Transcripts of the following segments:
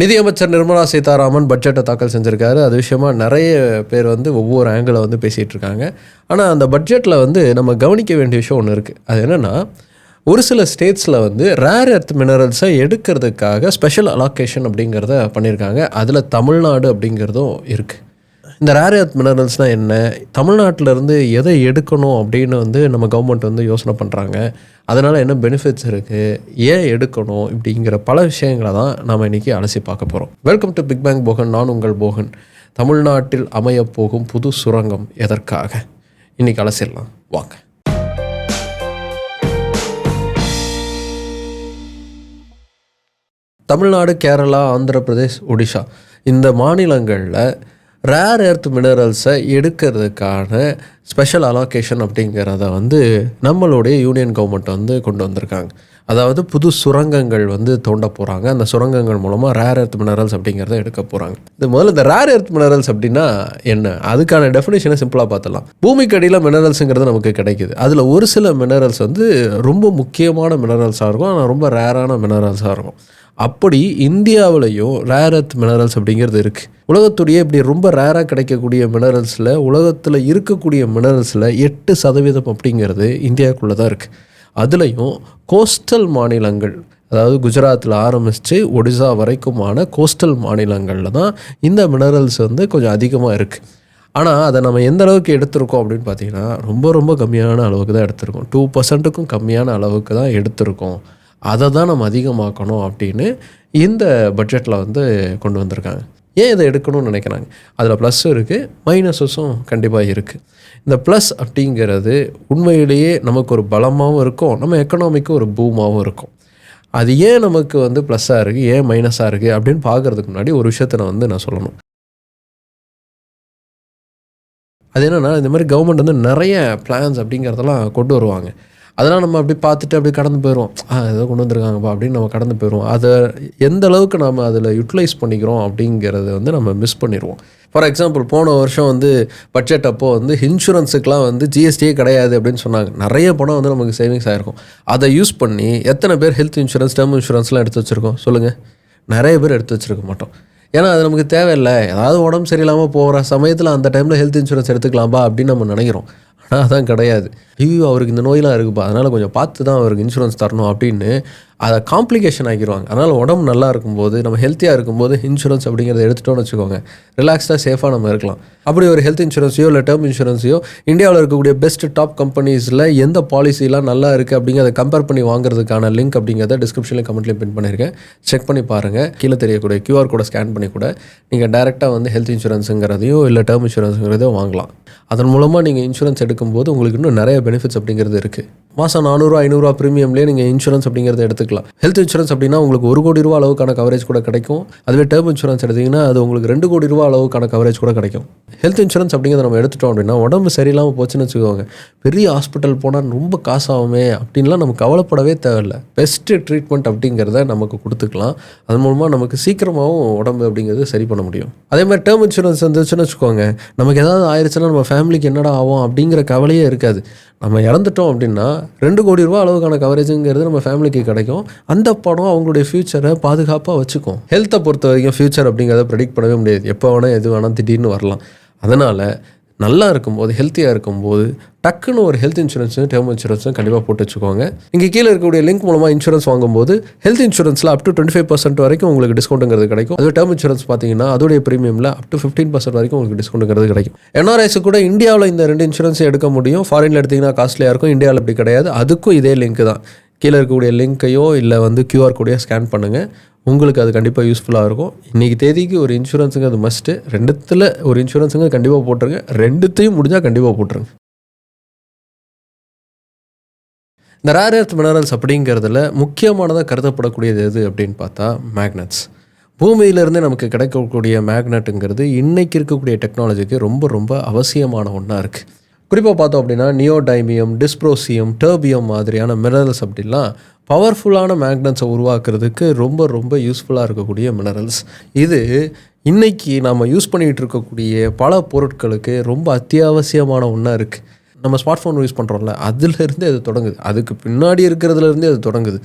நிதியமைச்சர் நிர்மலா சீதாராமன் பட்ஜெட்டை தாக்கல் செஞ்சுருக்காரு. அது விஷயமா நிறைய பேர் வந்து ஒவ்வொரு ஆங்கிளை வந்து பேசிகிட்டு இருக்காங்க. ஆனால் அந்த பட்ஜெட்டில் வந்து நம்ம கவனிக்க வேண்டிய விஷயம் ஒன்று இருக்குது அது என்னென்னா ஒரு சில ஸ்டேட்ஸில் வந்து ரேர் எர்த் மினரல்ஸை எடுக்கிறதுக்காக ஸ்பெஷல் அலாக்கேஷன் அப்படிங்கிறத பண்ணியிருக்காங்க அதில் தமிழ்நாடு அப்படிங்கிறதும் இருக்குது இந்த ரேர் எர்த் மினரல்ஸ்னால் என்ன? தமிழ்நாட்டிலேருந்து எதை எடுக்கணும் அப்படின்னு வந்து நம்ம கவர்மெண்ட் வந்து யோசனை பண்ணுறாங்க அதனால் என்ன பெனிஃபிட்ஸ் இருக்குது ஏன் எடுக்கணும்? இப்படிங்கிற பல விஷயங்களை தான் நாம் இன்றைக்கி அலசி பார்க்க போகிறோம் welcome to big bang Bogan நான் உங்கள் போகன் தமிழ்நாட்டில் அமையப் போகும் புது சுரங்கம் எதற்காக? இன்றைக்கி அலசிடலாம். வாங்க. தமிழ்நாடு கேரளா ஆந்திர பிரதேஷ் ஒடிஷா இந்த மாநிலங்களில் ரேர் எர்த் மினரல்ஸை எடுக்கிறதுக்கான ஸ்பெஷல் அலோகேஷன் அப்படிங்கிறத வந்து நம்மளுடைய யூனியன் கவர்மெண்ட் வந்து கொண்டு வந்திருக்காங்க. அதாவது புது சுரங்கங்கள் வந்து தோண்ட போகிறாங்க அந்த சுரங்கங்கள் மூலமாக ரேர் எர்த் மினரல்ஸ் அப்படிங்கிறத எடுக்க போகிறாங்க இது முதல்ல இந்த ரேர் எர்த் மினரல்ஸ் அப்படின்னா என்ன? அதுக்கான டெஃபினேஷனை சிம்பிளாக பார்த்துலாம் பூமிக்கு அடியில் மினரல்ஸுங்கிறது நமக்கு கிடைக்குது. அதில் ஒரு சில மினரல்ஸ் வந்து ரொம்ப முக்கியமான மினரல்ஸாக இருக்கும். ஆனால் ரொம்ப ரேரான மினரல்ஸாக இருக்கும். அப்படி இந்தியாவிலையும் ரேர் அர்த் மினரல்ஸ் அப்படிங்கிறது இருக்குது உலகத்துடைய இப்படி ரொம்ப ரேராக கிடைக்கக்கூடிய மினரல்ஸில் உலகத்தில் இருக்கக்கூடிய மினரல்ஸில் எட்டு சதவீதம் அப்படிங்கிறது இந்தியாவுக்குள்ளே தான் இருக்குது அதுலேயும் கோஸ்டல் மாநிலங்கள் அதாவது குஜராத்தில் ஆரம்பித்து ஒடிசா வரைக்குமான கோஸ்டல் மாநிலங்களில் தான் இந்த மினரல்ஸ் வந்து கொஞ்சம் அதிகமாக இருக்குது ஆனால் அதை நம்ம எந்த அளவுக்கு எடுத்திருக்கோம் அப்படின்னு பார்த்தீங்கன்னா ரொம்ப ரொம்ப கம்மியான அளவுக்கு தான் எடுத்திருக்கோம். டூ பர்சன்ட்டுக்கும் கம்மியான அளவுக்கு தான் எடுத்திருக்கோம். அதை தான் நம்ம அதிகமாக்கணும் அப்படின்னு இந்த பட்ஜெட்டில் வந்து கொண்டு வந்திருக்காங்க. ஏன் இதை எடுக்கணும்னு நினைக்கிறாங்க? அதில் ப்ளஸ்ஸும் இருக்குது மைனஸஸும் கண்டிப்பாக இருக்குது இந்த ப்ளஸ் அப்படிங்கிறது உண்மையிலேயே நமக்கு ஒரு பலமாகவும் இருக்கும் நம்ம எக்கனாமிக்கும் ஒரு பூமாகவும் இருக்கும். அது ஏன் நமக்கு வந்து ப்ளஸ்ஸாக இருக்குது ஏன் மைனஸாக இருக்குது அப்படின்னு பார்க்குறதுக்கு முன்னாடி ஒரு விஷயத்தை நான் வந்து நான் சொல்லணும். அது என்னென்னா இந்த மாதிரி கவர்மெண்ட் வந்து நிறைய பிளான்ஸ் அப்படிங்கிறதெல்லாம் கொண்டு வருவாங்க. அதெல்லாம் நம்ம அப்படி பார்த்துட்டு அப்படி கடந்து போயிடுவோம். ஆ ஏதோ கொண்டு வந்திருக்காங்கப்பா அப்படின்னு நம்ம கடந்து போயிடுவோம். அதை எந்த அளவுக்கு நம்ம அதில் யூட்டிலைஸ் பண்ணிக்கிறோம் அப்படிங்கிறத வந்து நம்ம மிஸ் பண்ணிடுவோம். ஃபார் எக்ஸாம்பிள் போன வருஷம் வந்து பட்ஜெட் அப்போது வந்து இன்சூரன்ஸுக்கெலாம் வந்து ஜிஎஸ்டியே கிடையாது அப்படின்னு சொன்னாங்க. நிறைய பணம் வந்து நமக்கு சேவிங்ஸ் ஆகிருக்கும் அதை யூஸ் பண்ணி எத்தனை பேர் ஹெல்த் இன்சூரன்ஸ் டேர்ம் இன்சூரன்ஸ்லாம் எடுத்து வச்சுருக்கோம் சொல்லுங்கள் நிறைய பேர் எடுத்து வச்சுருக்க மாட்டோம். ஏன்னா அது நமக்கு தேவையில்லை. ஏதாவது உடம்பு சரியில்லாமல் போகிற சமயத்தில் அந்த டைமில் ஹெல்த் இன்சூரன்ஸ் எடுத்துக்கலாம்பா அப்படின்னு நம்ம நினைக்கிறோம். அதான் கிடையாது. ஐயோ அவருக்கு இந்த நோயெலாம் இருக்குப்பா. அதனால் கொஞ்சம் பார்த்து தான் அவருக்கு இன்சூரன்ஸ் தரணும் அப்படின்னு அதை காம்ப்ளிகேஷன் ஆக்கிடுவாங்க அதனால் உடம்பு நல்லா இருக்கும்போது நம்ம ஹெல்த்தியாக இருக்கும்போது இன்சூரன்ஸ் அப்படிங்கிறத எடுத்துட்டோம்னு வச்சுக்கோங்க. ரிலாக்ஸ்டாக சேஃபாக நம்ம இருக்கலாம். அப்படி ஒரு ஹெல்த் இன்சூரன்ஸையோ இல்லை டேர்ம் இன்சூரன்ஸையோ இந்தியாவில் இருக்கக்கூடிய பெஸ்ட் டாப் கம்பெனிஸில் எந்த பாலிசிலாம் நல்லா இருக்குது அப்படிங்கிறத கம்பேர் பண்ணி வாங்குறதுக்கான லிங்க் அப்படிங்கிறத டிஸ்கிரிப்ஷனில் கமெண்ட்லேயும் பின் பண்ணியிருக்கேன். செக் பண்ணி பாருங்கள் கீழே தெரியக்கூடிய கியூஆர் கோடை ஸ்கேன் பண்ணி கூட நீங்கள் டேரெக்டாக வந்து ஹெல்த் இன்சூரன்ஸுங்கிறதையோ இல்லை டேர்ம் இன்சூரன்ஸுங்கிறதையோ வாங்கலாம். அதன் மூலமாக நீங்கள் இன்சூரன்ஸ் எடுக்கும்போது உங்களுக்கு இன்னும் நிறைய பெனிஃபிட்ஸ் அப்படிங்கிறது இருக்குது மாதம் நானூறுரூவா ஐநூறுரூவா ப்ரீமியம்லேயே நீங்கள் இன்சூரன்ஸ் அப்படிங்கிறத எடுத்துக்கலாம். ஹெல்த் இன்சூரன்ஸ் அப்படின்னா உங்களுக்கு ஒரு கோடி ரூபா அளவுக்கான கவரேஜ் கூட கிடைக்கும். அதுவே டேர்ம் இன்சூரன்ஸ் எடுத்திங்கன்னா அது உங்களுக்கு ரெண்டு கோடி ரூபா அளவுக்கான கவரேஜ் கூட கிடைக்கும். ஹெல்த் இன்சூரன்ஸ் அப்படிங்கிறத நம்ம எடுத்துட்டோம் அப்படின்னா உடம்பு சரியில்லாமல் போச்சுன்னு வச்சுக்கோங்க. பெரிய ஹாஸ்பிட்டல் போனால் ரொம்ப காசாகுமே அப்படின்லாம் நம்ம கவலைப்படவே தேவையில்லை. பெஸ்ட்டு ட்ரீட்மெண்ட் அப்படிங்கிறத நமக்கு கொடுத்துக்கலாம். அது மூலமாக நமக்கு சீக்கிரமாகவும் உடம்பு அப்படிங்கிறது சரி பண்ண முடியும். அதே மாதிரி டேர்ம் இன்சூரன்ஸ் வந்துச்சுன்னு வச்சுக்கோங்க. நமக்கு ஏதாவது ஆயிடுச்சுன்னா நம்ம ஃபேமிலிக்கு என்னடா ஆகும் அப்படிங்கிற கவலையே இருக்காது. நம்ம இறந்துட்டோம் அப்படின்னா ரெண்டு கோடி ரூபா அளவுக்கான கவரேஜுங்கிறது நம்ம ஃபேமிலிக்கு கிடைக்கும். அந்த படம் அவங்களுடைய ஃப்யூச்சரை பாதுகாப்பாக வச்சுக்கும். ஹெல்த்தை பொறுத்த வரைக்கும் ஃப்யூச்சர் அப்படிங்கிறத ப்ரெடிக்ட் பண்ணவே முடியாது. எப்போ வேணால் எது வேணால் திடீர்னு வரலாம். அதனால் நல்லா இருக்கும்போது ஹெல்த்தியாக இருக்கும்போது டக்குன்னு ஒரு ஹெல்த் இன்சூரன்ஸும் டேர்ம் இன்சூரன்ஸும் கண்டிப்பாக போட்டு வச்சுக்கோங்க. இங்கே கீழே இருக்கக்கூடிய லிங்க் மூலமாக இன்சூரன்ஸ் வாங்கும்போது health இன்சூரன்ஸில் up to twenty five percent வரைக்கும் உங்களுக்கு டிஸ்கவுண்ட்டுங்கிறது கிடைக்கும். அதுவே டேர்ம் இன்சூரன்ஸ் பார்த்தீங்கன்னா அதோடைய ப்ரீமியமில் அப் டு ஃபிஃப்டீன் பர்சன்ட் வரைக்கும் உங்களுக்கு டிஸ்கவுண்ட்டுங்கிறது கிடைக்கும். என்ஆர்ஐஸ் கூட இந்தியாவில் இந்த ரெண்டு இன்சூரன்ஸ் எடுக்க முடியும். ஃபாரினில் எடுத்திங்கன்னா காஸ்ட்லியாக இருக்கும். இந்தியாவில் அப்படி கிடையாது. அதுக்கும் இதே லிங்க் தான். கீழே இருக்கக்கூடிய லிங்க்கையோ இல்லை வந்து கியூஆர் கோடையோ ஸ்கேன் பண்ணுங்கள் உங்களுக்கு அது கண்டிப்பாக யூஸ்ஃபுல்லாக இருக்கும். இன்றைக்கி தேதிக்கு ஒரு இன்சூரன்ஸுங்க அது மஸ்ட்டு ரெண்டுத்தில் ஒரு இன்சூரன்ஸுங்க கண்டிப்பாக போட்டுருங்க. ரெண்டுத்தையும் முடிஞ்சால் கண்டிப்பாக போட்டுருங்க. இந்த ரேர் எர்த் மினரல்ஸ் அப்படிங்கிறதுல முக்கியமானதாக கருதப்படக்கூடியது எது அப்படின்னு பார்த்தா மேக்னட்ஸ் பூமியிலேருந்து நமக்கு கிடைக்கக்கூடிய மேக்னெட்டுங்கிறது இன்றைக்கி இருக்கக்கூடிய டெக்னாலஜிக்கு ரொம்ப ரொம்ப அவசியமான ஒன்றா இருக்குது குறிப்பாக பார்த்தோம் அப்படின்னா நியோடைமியம் டிஸ்ப்ரோசியம் டர்பியம் மாதிரியான மினரல்ஸ் அப்படிலாம் பவர்ஃபுல்லான மேக்னட்ஸை உருவாக்குறதுக்கு ரொம்ப ரொம்ப யூஸ்ஃபுல்லாக இருக்கக்கூடிய மினரல்ஸ் இது இன்றைக்கி நம்ம யூஸ் பண்ணிகிட்டு இருக்கக்கூடிய பல பொருட்களுக்கு ரொம்ப அத்தியாவசியமான ஒன்றா இருக்குது நம்ம ஸ்மார்ட் ஃபோன் யூஸ் பண்ணுறோம்ல அதுலேருந்தே அது தொடங்குது. அதுக்கு பின்னாடி இருக்கிறதுலேருந்தே அது தொடங்குது.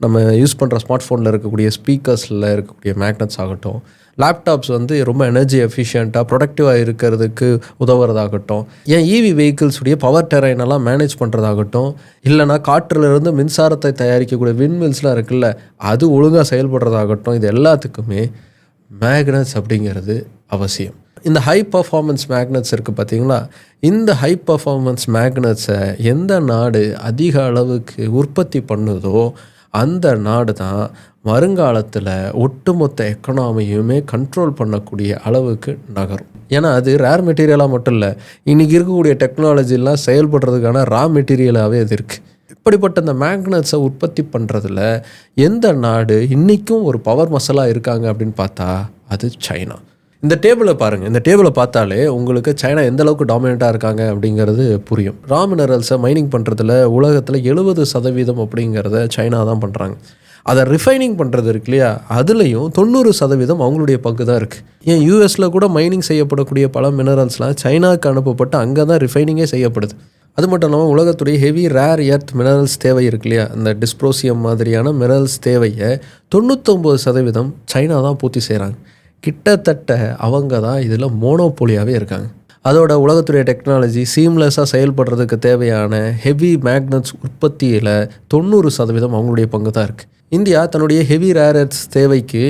நம்ம யூஸ் பண்ணுற ஸ்மார்ட் ஃபோனில் இருக்கக்கூடிய ஸ்பீக்கர்ஸில் இருக்கக்கூடிய மேக்னட்ஸ் ஆகட்டும் லேப்டாப்ஸ் வந்து ரொம்ப எனர்ஜி எஃபிஷியண்ட்டாக ப்ரொடக்டிவாக இருக்கிறதுக்கு உதவுறதாகட்டும். ஏன் E இவி வெஹிக்கிள்ஸுடைய பவர் டெரைனெல்லாம் மேனேஜ் பண்ணுறதாகட்டும் இல்லைனா காற்றிலிருந்து மின்சாரத்தை தயாரிக்கக்கூடிய விண்மில்ஸ்லாம் இருக்குல்ல அது ஒழுங்காக செயல்படுறதாகட்டும் இது எல்லாத்துக்குமே மேக்னட்ஸ் அப்படிங்கிறது அவசியம். இந்த ஹை பர்ஃபார்மன்ஸ் மேக்னட்ஸ் இருக்குது பார்த்தீங்களா இந்த ஹை பர்ஃபார்மன்ஸ் மேக்னட்ஸை எந்த நாடு அதிக அளவுக்கு உற்பத்தி பண்ணுதோ அந்த நாடு தான் வருங்காலத்தில் ஒட்டுமொத்த எக்கனாமியுமே கண்ட்ரோல் பண்ணக்கூடிய அளவுக்கு நகரும். ஏன்னா அது ரேர் மெட்டீரியலாக மட்டும் இல்லை இன்றைக்கி இருக்கக்கூடிய டெக்னாலஜிலாம் செயல்படுறதுக்கான ரா மெட்டீரியலாகவே அது இருக்குது இப்படிப்பட்ட இந்த மேக்னட்ஸை உற்பத்தி பண்ணுறதுல எந்த நாடு இன்றைக்கும் ஒரு பவர் மசலாக இருக்காங்க அப்படின்னு பார்த்தா அது சைனா. இந்த டேபிளை பாருங்கள் இந்த டேபிளை பார்த்தாலே உங்களுக்கு சைனா எந்த அளவுக்கு டாமினண்ட்டாக இருக்காங்க அப்படிங்கிறது புரியும். ரா மினரல்ஸை மைனிங் பண்ணுறதுல உலகத்தில் எழுபது சதவீதம் அப்படிங்கிறத சைனா தான் பண்ணுறாங்க அதை ரிஃபைனிங் பண்ணுறது இருக்கு இல்லையா? அதுலேயும் தொண்ணூறு சதவீதம் அவங்களுடைய பங்கு தான் இருக்குது ஏன் யூஎஸில் கூட மைனிங் செய்யப்படக்கூடிய பல மினரல்ஸ்லாம் சைனாவுக்கு அனுப்பப்பட்டு அங்கே தான் ரிஃபைனிங்கே செய்யப்படுது. அது மட்டும் இல்லாமல் உலகத்துடைய ஹெவி ரேர் எர்த் மினரல்ஸ் தேவை இருக்கு இல்லையா? இந்த டிஸ்ப்ரோசியம் மாதிரியான மினரல்ஸ் தேவையை தொண்ணூத்தொம்பது சதவீதம் சைனா தான் பூர்த்தி செய்கிறாங்க கிட்டத்தட்ட அவங்க தான் இதில் மோனோபோலியாகவே இருக்காங்க. அதோட உலகத்துடைய டெக்னாலஜி சீம்லெஸ்ஸாக செயல்படுறதுக்கு தேவையான ஹெவி மேக்னட்ஸ் உற்பத்தியில் தொண்ணூறு சதவீதம் அவங்களுடைய பங்கு தான் இருக்குது இந்தியா தன்னுடைய ஹெவி ரேரட்ஸ் தேவைக்கு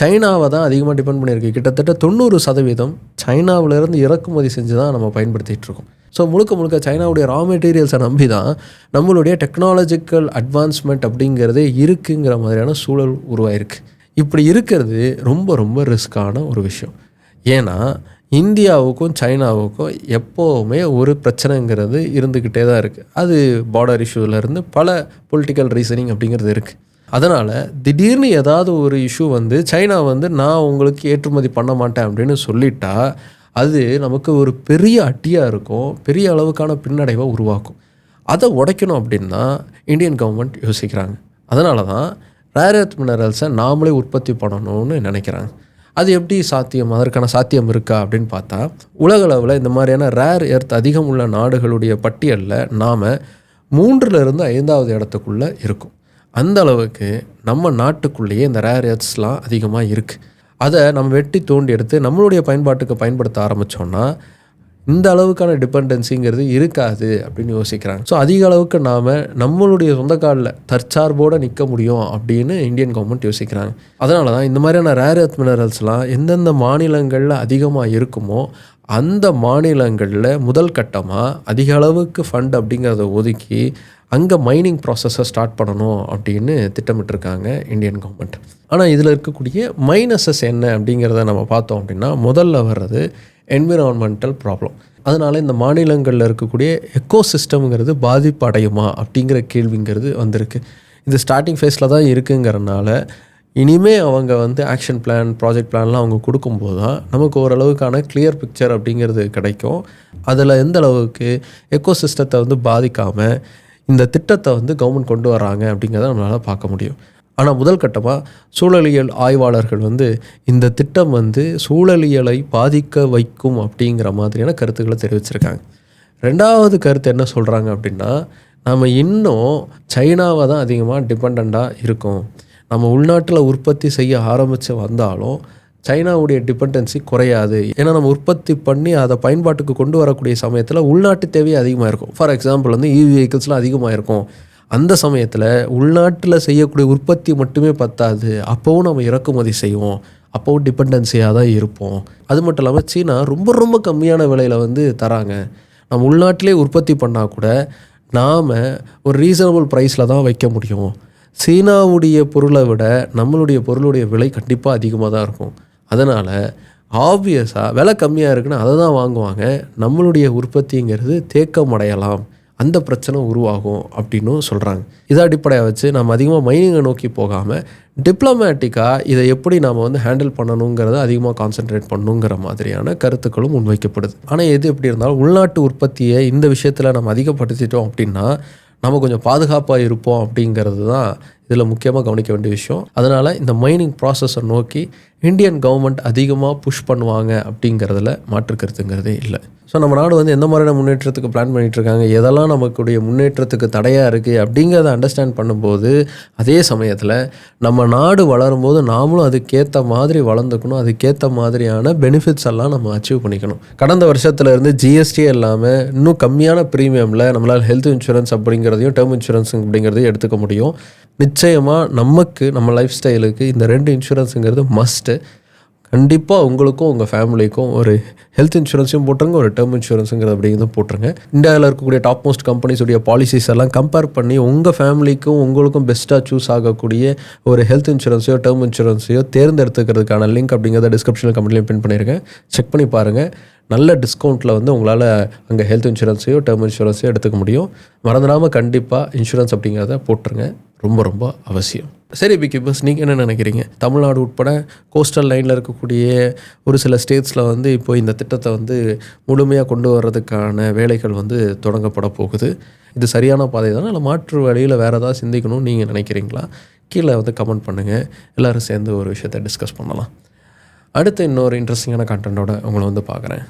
சைனாவை தான் அதிகமாக டிபெண்ட் பண்ணியிருக்கு. கிட்டத்தட்ட தொண்ணூறு சதவீதம் சைனாவிலேருந்து இறக்குமதி செஞ்சு தான் நம்ம பயன்படுத்திகிட்டு இருக்கோம். ஸோ முழுக்க முழுக்க சைனாவுடைய ரா மெட்டீரியல்ஸை நம்பி தான் நம்மளுடைய டெக்னாலஜிக்கல் அட்வான்ஸ்மெண்ட் அப்படிங்கிறதே இருக்குங்கிற மாதிரியான சூழல் உருவாயிருக்கு. இப்படி இருக்கிறது ரொம்ப ரொம்ப ரிஸ்க்கான ஒரு விஷயம். ஏன்னா இந்தியாவுக்கும் சைனாவுக்கும் எப்போவுமே ஒரு பிரச்சனைங்கிறது இருந்துக்கிட்டே தான் இருக்குது அது பார்டர் இஷ்யூலேருந்து பல பொலிட்டிக்கல் ரீசனிங் அப்படிங்கிறது இருக்குது அதனால் திடீர்னு ஏதாவது ஒரு இஷ்யூ வந்து சைனா வந்து நான் உங்களுக்கு ஏற்றுமதி பண்ண மாட்டேன் அப்படின்னு சொல்லிட்டா அது நமக்கு ஒரு பெரிய அட்டியாக இருக்கும் பெரிய அளவுக்கான பின்னடைவை உருவாக்கும். அதை உடைக்கணும் அப்படின்னா இந்தியன் கவர்மெண்ட் யோசிக்கிறாங்க. அதனால தான் ரேர் எர்த் மினரல்ஸை நாமளே உற்பத்தி பண்ணணும்னு நினைக்கிறாங்க. அது எப்படி சாத்தியம்? அதற்கான சாத்தியம் இருக்கா அப்படின்னு பார்த்தா உலகளவில் இந்த மாதிரியான ரேர் எர்த் அதிகம் உள்ள நாடுகளுடைய பட்டியலில் நாம் மூன்றுலேருந்து ஐந்தாவது இடத்துக்குள்ளே இருக்கும். அந்த அளவுக்கு நம்ம நாட்டுக்குள்ளேயே இந்த ரேர் எர்த்ஸ்லாம் அதிகமாக இருக்குது அதை நம்ம வெட்டி தோண்டி எடுத்து நம்மளுடைய பயன்பாட்டுக்கு பயன்படுத்த ஆரம்பித்தோன்னா இந்த அளவுக்கான டிபெண்டன்சிங்கிறது இருக்காது அப்படின்னு யோசிக்கிறாங்க. ஸோ அதிக அளவுக்கு நாம் நம்மளுடைய சொந்த காலில் தற்சார்போடு நிற்க முடியும் அப்படின்னு இந்தியன் கவர்மெண்ட் யோசிக்கிறாங்க. அதனால தான் இந்த மாதிரியான ரேர் எர்த் மினரல்ஸ்லாம் எந்தெந்த மாநிலங்களில் அதிகமாக இருக்குமோ அந்த மாநிலங்களில் முதல் கட்டமாக அதிக அளவுக்கு ஃபண்ட் அப்படிங்கிறத ஒதுக்கி அங்கே மைனிங் ப்ராசஸை ஸ்டார்ட் பண்ணணும் அப்படின்னு திட்டமிட்டிருக்காங்க இந்தியன் கவர்மெண்ட் ஆனால் இதில் இருக்கக்கூடிய மைனஸஸ் என்ன அப்படிங்கிறத நம்ம பார்த்தோம் அப்படின்னா முதல்ல வர்றது என்விரான்மெண்டல் ப்ராப்ளம் அதனால் இந்த மாநிலங்களில் இருக்கக்கூடிய எக்கோ சிஸ்டம்ங்கிறது பாதிப்படையுமா அப்படிங்கிற கேள்விங்கிறது வந்திருக்கு. இது ஸ்டார்டிங் ஃபேஸில் தான் இருக்குங்கிறனால இனிமே அவங்க வந்து ஆக்ஷன் பிளான் ப்ராஜெக்ட் பிளான்லாம் அவங்க கொடுக்கும்போது தான் நமக்கு ஓரளவுக்கான கிளியர் பிக்சர் அப்படிங்கிறது கிடைக்கும். அதில் எந்த அளவுக்கு எக்கோ சிஸ்டத்தை வந்து பாதிக்காமல் இந்த திட்டத்தை வந்து கவர்மெண்ட் கொண்டு வராங்க அப்படிங்கிறத நம்மளால் பார்க்க முடியும். ஆனால் முதல் கட்டமாக சூழலியல் ஆய்வாளர்கள் வந்து இந்த திட்டம் வந்து சூழலியலை பாதிக்க வைக்கும் அப்படிங்கிற மாதிரியான கருத்துக்களை தெரிவிச்சிருக்காங்க. ரெண்டாவது கருத்து என்ன சொல்கிறாங்க அப்படின்னா நம்ம இன்னும் சைனாவை தான் அதிகமாக டிபெண்ட்டாக இருக்கும். நம்ம உள்நாட்டில் உற்பத்தி செய்ய ஆரம்பித்து வந்தாலும் சைனாவுடைய டிபெண்டன்சி குறையாது. ஏன்னா நம்ம உற்பத்தி பண்ணி அதை பயன்பாட்டுக்கு கொண்டு வரக்கூடிய சமயத்தில் உள்நாட்டு தேவை அதிகமாக இருக்கும். ஃபார் எக்ஸாம்பிள் வந்து இவி வெஹிக்கிள்ஸ்லாம் அதிகமாக இருக்கும். அந்த சமயத்தில் உள்நாட்டில் செய்யக்கூடிய உற்பத்தி மட்டுமே பத்தாது. அப்போவும் நம்ம இறக்குமதி செய்வோம். அப்போவும் டிபெண்டன்சியாக தான் இருப்போம். அது மட்டும் இல்லாமல் சீனா ரொம்ப ரொம்ப கம்மியான விலையில் வந்து தராங்க. நம்ம உள்நாட்டிலே உற்பத்தி பண்ணால் கூட நாம் ஒரு ரீசனபிள் ப்ரைஸில் தான் வைக்க முடியும். சீனாவுடைய பொருளை விட நம்மளுடைய பொருளுடைய விலை கண்டிப்பாக அதிகமாக தான் இருக்கும். அதனால் ஆப்வியஸாக விலை கம்மியாக இருக்குன்னா அதை தான் வாங்குவாங்க. நம்மளுடைய உற்பத்திங்கிறது தேக்கம் அடையலாம் அந்த பிரச்சனை உருவாகும் அப்படின்னும் சொல்கிறாங்க இதை அடிப்படையாக வச்சு நம்ம அதிகமாக மைனிங்கை நோக்கி போகாமல் டிப்ளமேட்டிக்காக இதை எப்படி நாம் வந்து ஹேண்டில் பண்ணணுங்கிறத அதிகமாக கான்சென்ட்ரேட் பண்ணணுங்கிற மாதிரியான கருத்துக்களும் முன்வைக்கப்படுது. ஆனால் எது எப்படி இருந்தாலும் உள்நாட்டு உற்பத்தியை இந்த விஷயத்தில் நம்ம அதிகப்படுத்திட்டோம் அப்படின்னா நம்ம கொஞ்சம் பாதுகாப்பாக இருப்போம் அப்படிங்கிறது தான் இதில் முக்கியமாக கவனிக்க வேண்டிய விஷயம் அதனால் இந்த மைனிங் ப்ராசஸை நோக்கி இந்தியன் கவர்மெண்ட் அதிகமாக புஷ் பண்ணுவாங்க அப்படிங்கிறதுல மாற்று கருத்துங்கிறதே இல்லை. ஸோ நம்ம நாடு வந்து எந்த மாதிரியான முன்னேற்றத்துக்கு பிளான் பண்ணிகிட்ருக்காங்க இருக்காங்க எதெல்லாம் நமக்குடைய முன்னேற்றத்துக்கு தடையாக இருக்குது அப்படிங்கிறத அண்டர்ஸ்டாண்ட் பண்ணும்போது அதே சமயத்தில் நம்ம நாடு வளரும்போது நாமளும் அதுக்கேற்ற மாதிரி வளர்ந்துக்கணும் அதுக்கேற்ற மாதிரியான பெனிஃபிட்ஸ் எல்லாம் நம்ம அச்சீவ் பண்ணிக்கணும். கடந்த வருஷத்துலேருந்து ஜிஎஸ்டியே ஜிஎஸ்டி இல்லாமல் இன்னும் கம்மியான ப்ரீமியமில் நம்மளால் ஹெல்த் இன்சூரன்ஸ் அப்படிங்கிறதையும் டேர்ம் இன்சூரன்ஸ் அப்படிங்கிறதையும் எடுத்துக்க முடியும். நிச்சயமாக நமக்கு நம்ம லைஃப் ஸ்டைலுக்கு இந்த ரெண்டு இன்சூரன்ஸுங்கிறது மஸ்ட்டு கண்டிப்பாக உங்களுக்கும் உங்கள் ஃபேமிலிக்கும் ஒரு ஹெல்த் இன்சூரன்ஸையும் போட்டுருங்க ஒரு டேர்ம் இன்சூரன்ஸுங்கிறது அப்படிங்கிறத போட்டுருங்க. இந்தியாவில் இருக்கக்கூடிய டாப் மோஸ்ட் கம்பெனிஸுடைய பாலிசிஸ் எல்லாம் கம்பேர் பண்ணி உங்கள் ஃபேமிலிக்கும் உங்களுக்கும் பெஸ்ட்டாக சூஸ் ஆகக்கூடிய ஒரு ஹெல்த் இன்சூரன்ஸையோ டேர்ம் இன்சூரன்ஸையோ தேர்ந்தெடுத்துக்கிறதுக்கான லிங்க் அப்படிங்கிறத டிஸ்கிரிப்ஷனில் கம்பெனிலையும் பின் பண்ணியிருக்கேன் செக் பண்ணி பாருங்கள் நல்ல டிஸ்கவுண்ட்டில் வந்து உங்களால் அங்கே ஹெல்த் இன்சூரன்ஸையோ டேர்ம் இன்சூரன்ஸையோ எடுத்துக்க முடியும். மறந்துடாமல் கண்டிப்பாக இன்சூரன்ஸ் அப்படிங்கிறத போட்டுருங்க. ரொம்ப ரொம்ப அவசியம். சரி பிகி பஸ் நீங்கள் என்ன நினைக்கிறீங்க? தமிழ்நாடு உட்பட கோஸ்டல் லைனில் இருக்கக்கூடிய ஒரு சில ஸ்டேட்ஸில் வந்து இப்போ இந்த திட்டத்தை வந்து முழுமையாக கொண்டு வர்றதுக்கான வேலைகள் வந்து தொடங்கப்பட போகுது. இது சரியான பாதை தானே இல்லை மாற்று வழியில் வேறு ஏதாவது சிந்திக்கணும்னு நீங்கள் நினைக்கிறீங்களா? கீழே வந்து கமெண்ட் பண்ணுங்கள் எல்லோரும் சேர்ந்து ஒரு விஷயத்தை டிஸ்கஸ் பண்ணலாம். அடுத்து இன்னொரு இன்ட்ரெஸ்டிங்கான கண்டென்ட்டோட உங்களை வந்து பார்க்குறேன்.